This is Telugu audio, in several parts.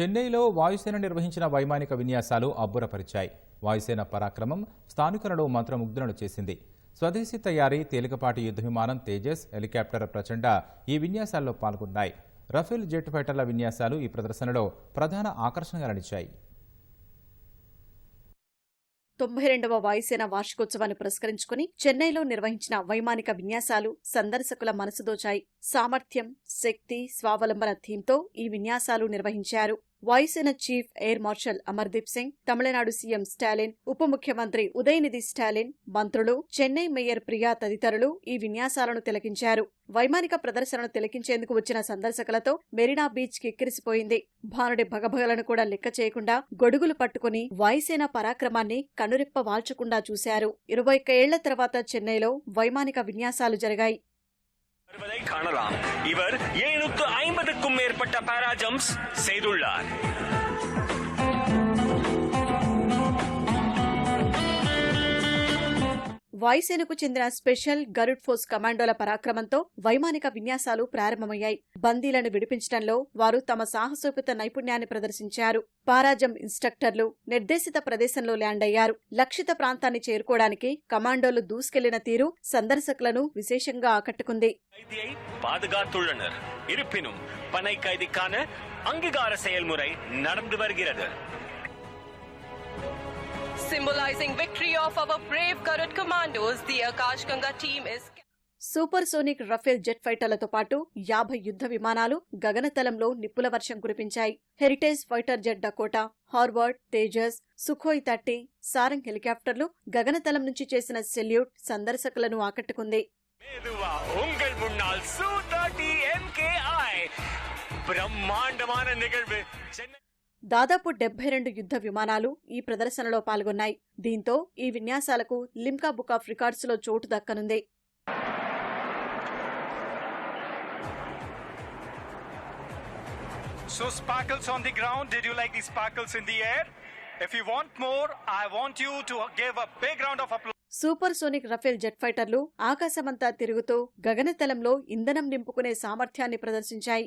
చెన్నైలో వాయుసేన నిర్వహించిన వైమానిక విన్యాసాలు అబ్బురపరిచాయి. వాయుసేన పరాక్రమం స్థానికులను మంత్రముగ్ధులను చేసింది. స్వదేశీ తయారీ తేలికపాటి యుద్ధ విమానం తేజస్ హెలికాప్టర్ ప్రచండ ఈ విన్యాసాల్లో పాల్గొన్నాయి. రఫేల్ జెట్ ఫైటర్ల విన్యాసాలు ఈ ప్రదర్శనలో ప్రధాన ఆకర్షణగా నడిచాయి. తొంభై రెండవ వాయుసేన వార్షికోత్సవాన్ని పురస్కరించుకుని చెన్నైలో నిర్వహించిన వైమానిక విన్యాసాలు సందర్శకుల మనసు దోచాయి. సామర్థ్యం శక్తి స్వావలంబన థీమ్తో ఈ విన్యాసాలు నిర్వహించారు. వాయుసేన chief air marshal Amardeep Singh Tamil Nadu CM Stalin ఉప ముఖ్యమంత్రి ఉదయనిధి స్టాలిన్ మంత్రులు చెన్నై మేయర్ ప్రియా తదితరులు ఈ విన్యాసాలను తిలకించారు. వైమానిక ప్రదర్శనను తిలకించేందుకు వచ్చిన సందర్శకులతో మెరీనా బీచ్ కిక్కిరిసిపోయింది. భానుడి భగభగలను కూడా లెక్క చేయకుండా గొడుగులు పట్టుకుని వాయుసేన పరాక్రమాన్ని కనురెప్ప వాల్చకుండా చూశారు. ఇరవై ఒక్క ఏళ్ళ తర్వాత చెన్నైలో వైమానిక విన్యాసాలు జరిగాయి. வருவதை காணலாம். இவர் எழுநூத்து ஐம்பதுக்கும் மேற்பட்ட பாராஜம்ஸ் செய்துள்ளார். వాయుసేనకు చెందిన స్పెషల్ గరుడ్ ఫోర్స్ కమాండోల పరాక్రమంతో వైమానిక విన్యాసాలు ప్రారంభమయ్యాయి బందీలను విడిపించడంలో వారు తమ సాహసోపేత నైపుణ్యాన్ని ప్రదర్శించారు పారాజం ఇన్స్ట్రక్టర్లు నిర్దేశిత ప్రదేశంలో ల్యాండ్ అయ్యారు లక్షిత ప్రాంతాన్ని చేరుకోవడానికి కమాండోలు దూసుకెళ్లిన తీరు సందర్శకులను విశేషంగా ఆకట్టుకుంది கைதியை பாதுகாத்துள்ளனர் இருப்பினும் பனை கைதிக்கான அங்கீகார செயல்முறை நடந்து வருகிறது Symbolizing victory of our brave Karut commandos, the Akash Ganga team is supersonic Rafale jet ఫైటర్లతో పాటు యాభై యుద్ధ విమానాలు గగనతలంలో నిప్పుల వర్షం కురిపించాయి. Heritage fighter jet Dakota Harvard Tejas Sukhoi thirty Sarang హెలికాప్టర్లు గగనతలం నుంచి చేసిన సెల్యూట్ సందర్శకులను ఆకట్టుకుంది. దాదాపు డెబ్బై రెండు యుద్ధ విమానాలు ఈ ప్రదర్శనలో పాల్గొన్నాయి దీంతో ఈ విన్యాసాలకు లిమ్కా బుక్ ఆఫ్ రికార్డ్స్లో చోటు దక్కనుంది So sparkles on the ground. Did you like the sparkles in the air? If you want more, I want you to give a big round of applause. Supersonic Rafale jet ఫైటర్లు ఆకాశమంతా తిరుగుతూ గగనతలంలో ఇంధనం నింపుకునే సామర్థ్యాన్ని ప్రదర్శించాయి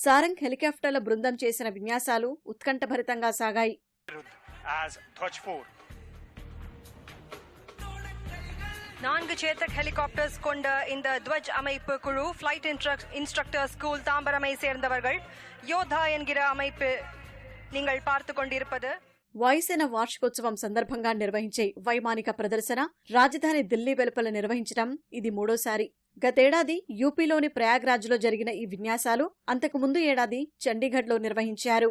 సారంగ్ హెలికాప్టర్ల బృందం చేసిన విన్యాసాలు ఉత్కంఠభరితంగా సాగాయి As Dhwaj 4. நான்கு சேத்தக் ஹெலிகாப்டர்ஸ் கொண்ட இந்த துவஜ் அமைப்பு குழு ஃபிளைட் இன்ஸ்ட்ரக்டர் ஸ்கூல் தாம்பரமை சேர்ந்தவர்கள் யோதா என்கிற அமைப்பு நீங்கள் பார்த்து கொண்டிருப்பது వాయుసేన వార్షికోత్సవం సందర్భంగా నిర్వహించే వైమానిక ప్రదర్శన రాజధాని ఢిల్లీ వెలుపల నిర్వహించడం ఇది మూడోసారి గతేడాది యూపీలోని ప్రయాగ్రాజ్లో జరిగిన ఈ విన్యాసాలు అంతకుముందు ఏడాది చండీగఢ్లో నిర్వహించారు.